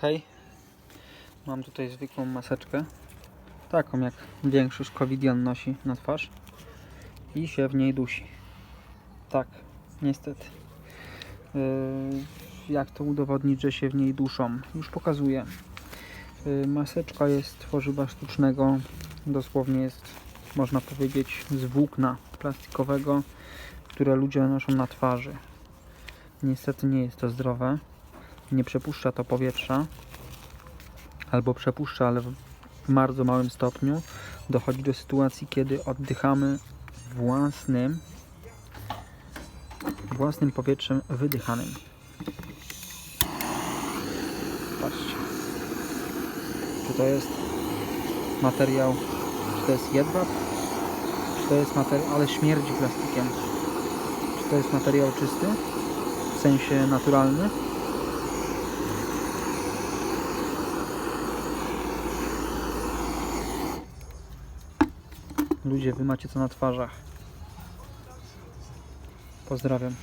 Hej, mam tutaj zwykłą maseczkę, taką jak większość covidian nosi na twarz i się w niej dusi. Tak, niestety. Yy, jak to udowodnić, że się w niej duszą? Już pokazuję. Yy, maseczka jest tworzywa sztucznego, dosłownie jest, można powiedzieć, z włókna plastikowego, które ludzie noszą na twarzy. Niestety nie jest to zdrowe nie przepuszcza to powietrza, albo przepuszcza, ale w bardzo małym stopniu. Dochodzi do sytuacji, kiedy oddychamy własnym własnym powietrzem wydychanym. Patrzcie. Czy to jest materiał, czy to jest jedwab, czy to jest materiał, ale śmierdzi plastikiem. Czy to jest materiał czysty, w sensie naturalny? Ludzie, wy macie to na twarzach. Pozdrawiam.